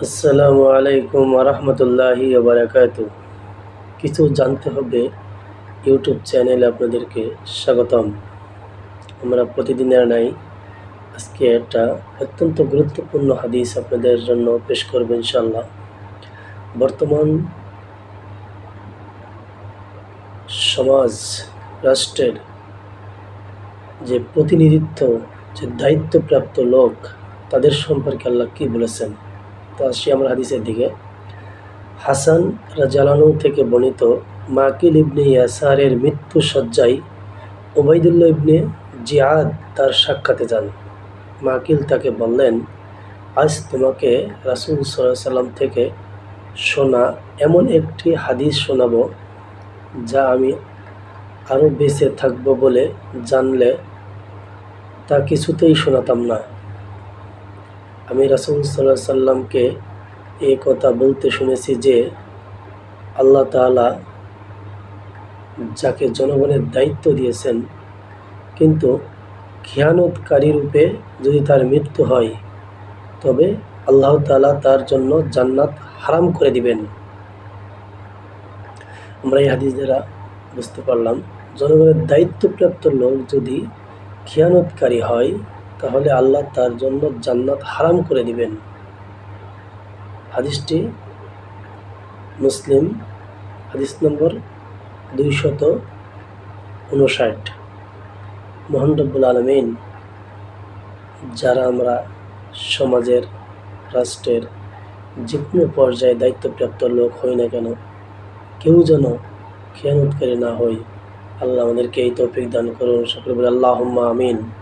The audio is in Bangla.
আসসালামু আলাইকুম রহমতুল্লাহি বারাকাত কিছু জানতে হবে, ইউটিউব চ্যানেলে আপনাদেরকে স্বাগতম। আমরা প্রতিদিনের নাই আজকে একটা অত্যন্ত গুরুত্বপূর্ণ হাদিস আপনাদের জন্য পেশ করব ইনশাল্লাহ বর্তমান সমাজ, রাষ্ট্রের যে প্রতিনিধিত্ব, যে দায়িত্বপ্রাপ্ত লোক, তাদের সম্পর্কে আল্লাহ কী বলেছেন? তো আসি আমরা হাদিসের দিকে। হাসান রাজালানু থেকে বর্ণিত মাকিল ইবনে ইয়াসারের মৃত্যু সজ্জায় ওবায়দুল্লাহ ইবনে জিয়াদ তার সাক্ষাতে যান। মাকিল তাকে বললেন, আজ তোমাকে রাসুল সাল্লাম থেকে শোনা এমন একটি হাদিস শোনাবো, যা আমি আরও বেঁচে থাকব বলে জানলে তা কিছুতেই শোনাতাম না। আমি রাসুল সাল্লাহ সাল্লামকে এ কথা বলতে শুনেছি যে আল্লাহ তাআলা যাকে জনগণের দায়িত্ব দিয়েছেন, কিন্তু খেয়ানতকারী রূপে যদি তার মৃত্যু হয়, তবে আল্লাহ তাআলা তার জন্য জান্নাত হারাম করে দিবেন। আমরা এই হাদিস দ্বারা বুঝতে পারলাম, জনগণের দায়িত্বপ্রাপ্ত লোক যদি খেয়ানতকারী হয় তাহলে আল্লাহ তার জন্য জান্নাত হারাম করে দিবেন। হাদিসটি মুসলিম, হাদিস নম্বর দুইশত উনষাট। মোহন আলমিন, যারা আমরা সমাজের, রাষ্ট্রের যে কোনো পর্যায়ে দায়িত্বপ্রাপ্ত লোক হই না কেন, কেউ যেন খেয়ানতকারী না হই, আল্লাহ আমাদেরকে এই তৌফিক দান করুন। সকলে বলে আল্লাহ আমিন।